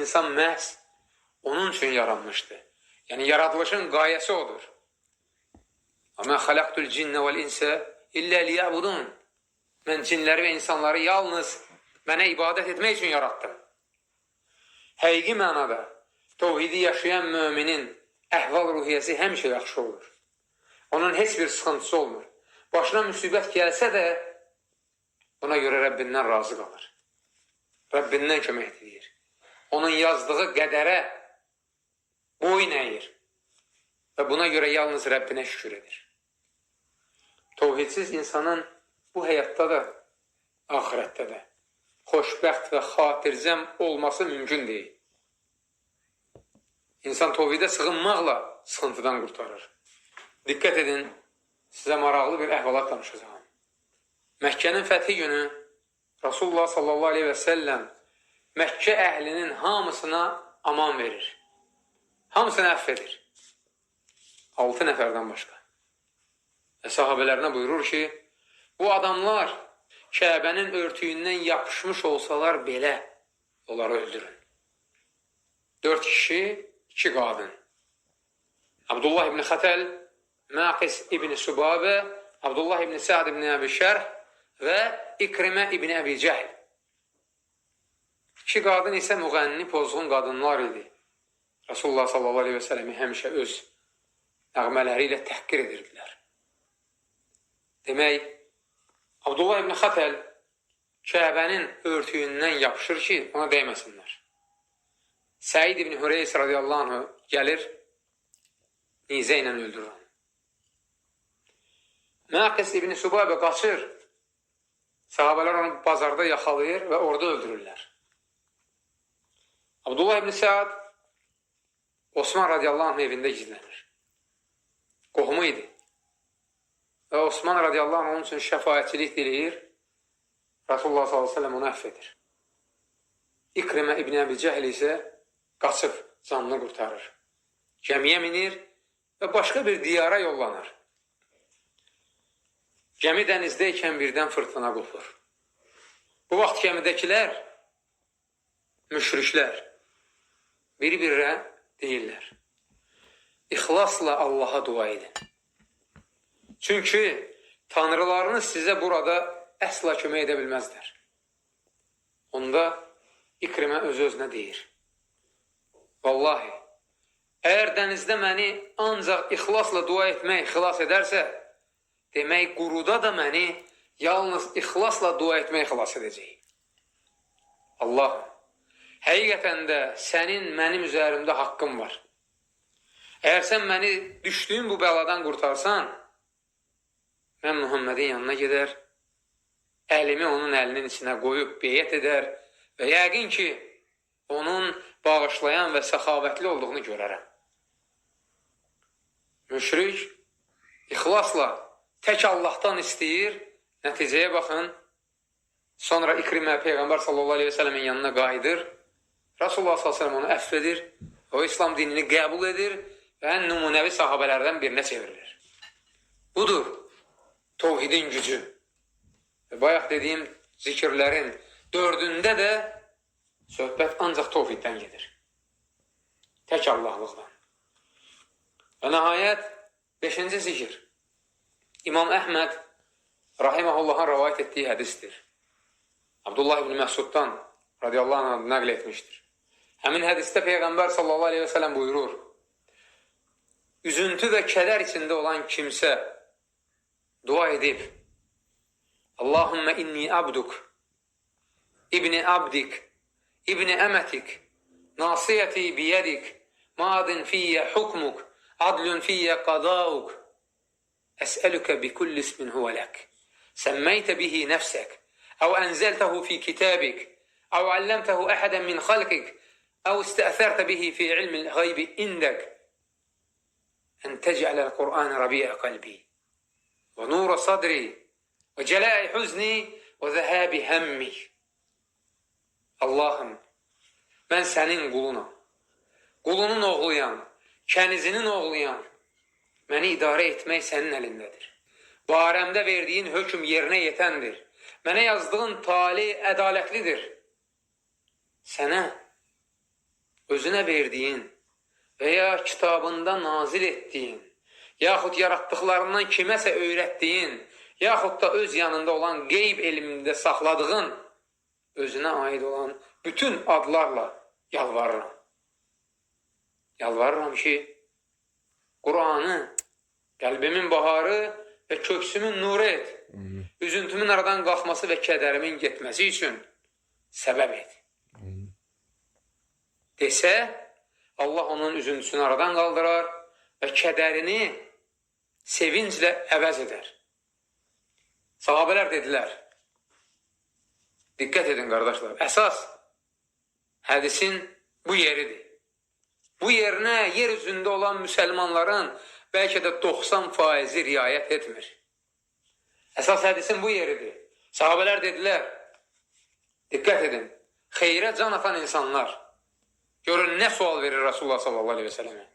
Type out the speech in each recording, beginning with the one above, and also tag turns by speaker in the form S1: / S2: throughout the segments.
S1: insan məhz onun üçün yaranmışdı. Yəni yaradılışın qayəsi odur. Amma xalaqtul cinnə vel insə illə liyabudun. Mən cinləri və insanları yalnız mənə ibadət etmək üçün yaratdım. Həqiqi mənada tövhidi yaşayan müminin əhval-ruhiyyəsi həmişə yaxşı olur. Onun heç bir sıxıntısı olmur. Başına müsibət gəlsə də buna görə Rəbbindən razı qalır. Rəbbindən kömək diləyir. Onun yazdığı qədərə boyun əyir. Və buna görə yalnız Rəbbinə şükür edir. Tövhidsiz insanın bu həyatda da, ahirətdə də xoşbəxt və xatircəm olması mümkün deyil. İnsan tövhidə sığınmaqla sıxıntıdan qurtarır. Diqqət edin, sizə maraqlı bir əhvalat danışacağım. Məkkənin fəthi günü Rasulullah sallallahu aleyhi və səlləm Məkkə əhlinin hamısına aman verir. Hamısını əff edir. Altı nəfərdən başqa. Və sahabələrinə buyurur ki, bu adamlar Kəbənin örtüyündən yapışmış olsalar belə onları öldürün. Dörd kişi, iki qadın. Abdullah ibn Xətəl, Maqis ibn Subabə, Abdullah ibn Sa'd ibn Əbi Şərh və İkrimə ibn Əbi Cəhl. İki qadın isə müğənni pozğun qadınlar idi. Rasulullah sallallahu aleyhi və sələmi həmişə öz nəğmələri ilə təhqir edirdilər. Demək, Abdullah ibn Xətəl Kəbənin örtüyündən yapışır ki, ona dəyməsinlər. Səid ibn Hüreys radiyallahu anh gəlir, nizə ilə öldürür onu. Məqis ibn Subabə qaçır, sahabələr onu bazarda yaxalayır və orada öldürürlər. Abdullah ibn Səad Osman radiyallahu anh evində gizlənir. Qohumu idi. Və Osman radiyallahu anh onun üçün şəfayətçilik diləyir. Rasulullah s.a.v. onu əff edir. İkrimə İbn Əbi Cəhl isə qaçıb canını qurtarır. Gəmiyə minir və başqa bir diyara yollanır. Gəmi dənizdəykən birdən fırtına qopur. Bu vaxt gəmidəkilər müşriklər bir-birinə deyirlər. İxlasla Allaha dua edin. Çünki tanrılarınız sizə burada əsla kömək edə bilməzlər. Onda İkrimə öz-özünə deyir. Vallahi, əgər dənizdə məni ancaq ixlasla dua etmək xilas edərsə, demək quruda da məni yalnız ixlasla dua etmək xilas edəcək. Allahım, həqiqətən də sənin mənim üzərimdə haqqın var. Əgər sən məni düşdüyüm bu bəladan qurtarsan, mən Muhammedin yanına gedər, əlimi onun əlinin içinə qoyub beyət edər və yəqin ki, onun bağışlayan və səxavətli olduğunu görərəm. Müşrik ixlasla tək Allahdan istəyir, nəticəyə baxın, sonra İkrimə Peyğəmbər sallallahu aleyhi ve sellemin yanına qayıdır, Rasulullah sallallahu aleyhi ve sellem onu edir, o İslam dinini qəbul edir və ən nümunəvi sahabələrdən birinə çevrilir. Budur tovhidin gücü. Və bayaq dediyim zikirlərin dördündə də söhbət ancaq tovhiddən gedir. Tək Allahlıqdan. Və nəhayət, beşinci zikir. İmam Əhməd Rahiməhullahın rəvayət etdiyi hədisdir. Abdullah ibn Məsuddan radiyallahu anh nəql etmişdir. Həmin hədisdə Peyğəmbər sallallahu aleyhi və sələm buyurur, üzüntü və kədər içində olan kimsə dua edib, Allahümmə inni abduk, ibni abdik, ibni əmətik, nasiyəti biyədik, madin fiyyə hukmuk, adlun fiyyə qadauk, əsəlükə bi kulli ismin huvə lək, səmməytə bihi nəfsək, أو أنزلته في كتابك أو علمته أحدا من خلقك أو استأثرت به في علم الغيب عندك أن تجعل القرآن ربيع قلبي ونور صدري وجلاء حزني وذهاب همي Allahım, mən sənin qulunam. Qulunun oğluyam, kənizinin oğluyam. Məni idarə etmək sənin əlindədir. Barəmdə verdiyin hökm yerinə yetəndir. Mənə yazdığın tali ədalətlidir. Sənə özünə verdiyin və ya kitabında nazil etdiyin, yaxud yaratdıqlarından kiməsə öyrətdiyin, yaxud da öz yanında olan qeyb elmində saxladığın, özünə aid olan bütün adlarla yalvarıram. Yalvarıram ki, Qur'anı qəlbimin baharı və köksümün nuru et. Üzüntümün aradan qalxması və kədərimin getməsi üçün səbəb et. Desə, Allah onun üzüntüsünü aradan qaldırar və kədərini sevinclə əvəz edər. Sahabələr dedilər, diqqət edin qardaşlar, əsas hədisin bu yeridir. Bu yerinə yer üzündə olan müsəlmanların bəlkə də 90 faizi riayət etmir. Əsas hədisin bu yeridir. Sahabələr dedilər, diqqət edin, xeyrə can atan insanlar, görün nə sual verir Rasulullah sallallahu aleyhi ve sellemə.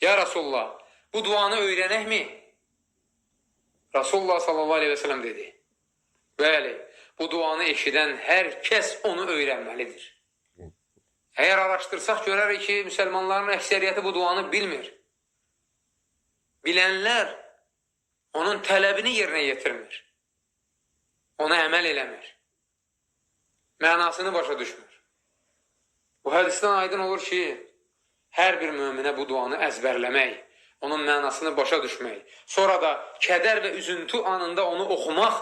S1: Ya Rasulullah, bu duanı öyrənəkmi? Rasulullah sallallahu aleyhi ve sellem dedi, bəli, bu duanı eşidən hər kəs onu öyrənməlidir. Əgər araşdırsaq görərik ki, müsəlmanların əksəriyyəti bu duanı bilmir. Bilənlər onun tələbini yerinə yetirmir. Ona əməl eləmir. Mənasını başa düşmür. Bu hədisdən aydın olur ki, hər bir möminə bu duanı əzbərləmək, onun mənasını başa düşmək, sonra da kədər və üzüntü anında onu oxumaq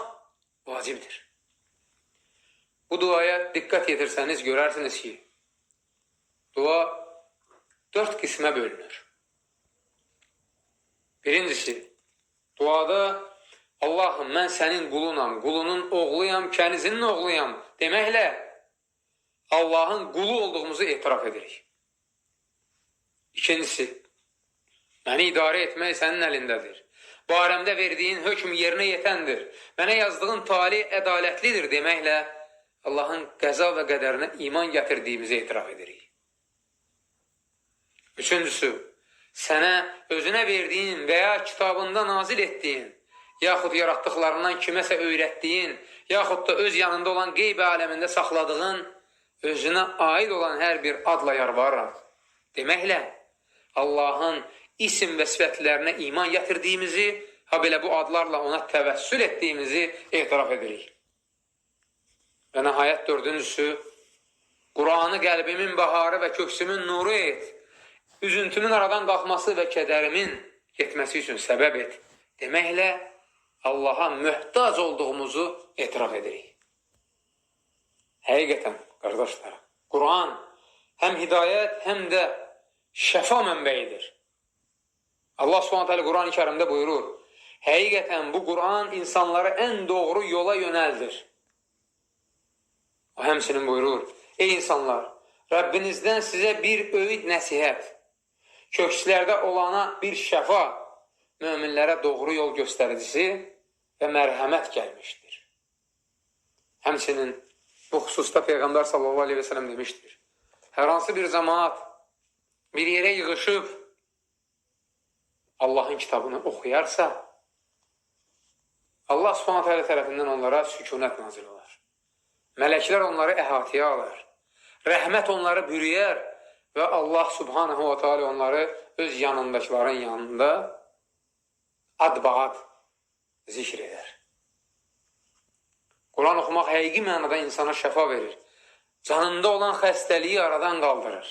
S1: vacibdir. Bu duaya diqqət yetirsəniz görərsiniz ki, dua dörd qismə bölünür. Birincisi, duada Allahım mən sənin qulunam, qulunun oğluyam, kənizinin oğluyam deməklə Allahın qulu olduğumuzu etiraf edirik. İkincisi, məni idarə etmək sənin əlindədir. Barəmdə verdiyin hökm yerinə yetəndir. Mənə yazdığın tali ədalətlidir deməklə Allahın qəza və qədərinə iman gətirdiyimizi etiraf edirik. Üçüncüsü, sənə özünə verdiyin və ya kitabında nazil etdiyin, yaxud yaratdıqlarından kiməsə öyrətdiyin, yaxud da öz yanında olan qeyb aləmində saxladığın, özünə aid olan hər bir adla yarvarıram. Deməklə, Allahın isim və sifətlərinə iman gətirdiyimizi, ha belə bu adlarla ona təvəssül etdiyimizi etiraf edirik. Və nəhayət dördüncüsü, Qur'anı qəlbimin baharı və köksümün nuru et. Üzüntümün aradan qalxması və kədərimin getməsi üçün səbəb et. Deməklə, Allaha möhtac olduğumuzu etiraf edirik. Həqiqətən, qardaşlar, Quran həm hidayət, həm də şəfa mənbəyidir. Allah subhanət hələ Quran-ı kərimdə buyurur, həqiqətən bu Quran insanları ən doğru yola yönəldir. O həmsinin buyurur, ey insanlar, Rəbbinizdən sizə bir öyüd nəsihət, kökslərdə olana bir şəfa, möminlərə doğru yol göstəricisi və mərhəmət gəlmişdir. Həmsinin bu xüsusda Peyğəmbər sallallahu aleyhi və sələm demişdir. Hər hansı bir cəmaat bir yerə yığışıb Allahın kitabını oxuyarsa, Allah subhanət hələ tərəfindən onlara sükunət nazil olar. Mələklər onları əhatəyə alır. Rəhmət onları bürüyər və Allah subhanahu wa ta'ala onları öz yanındakiların yanında adbaad zikr edər. Quran oxumaq həqiqi mənada insana şəfa verir. Canında olan xəstəliyi aradan qaldırır.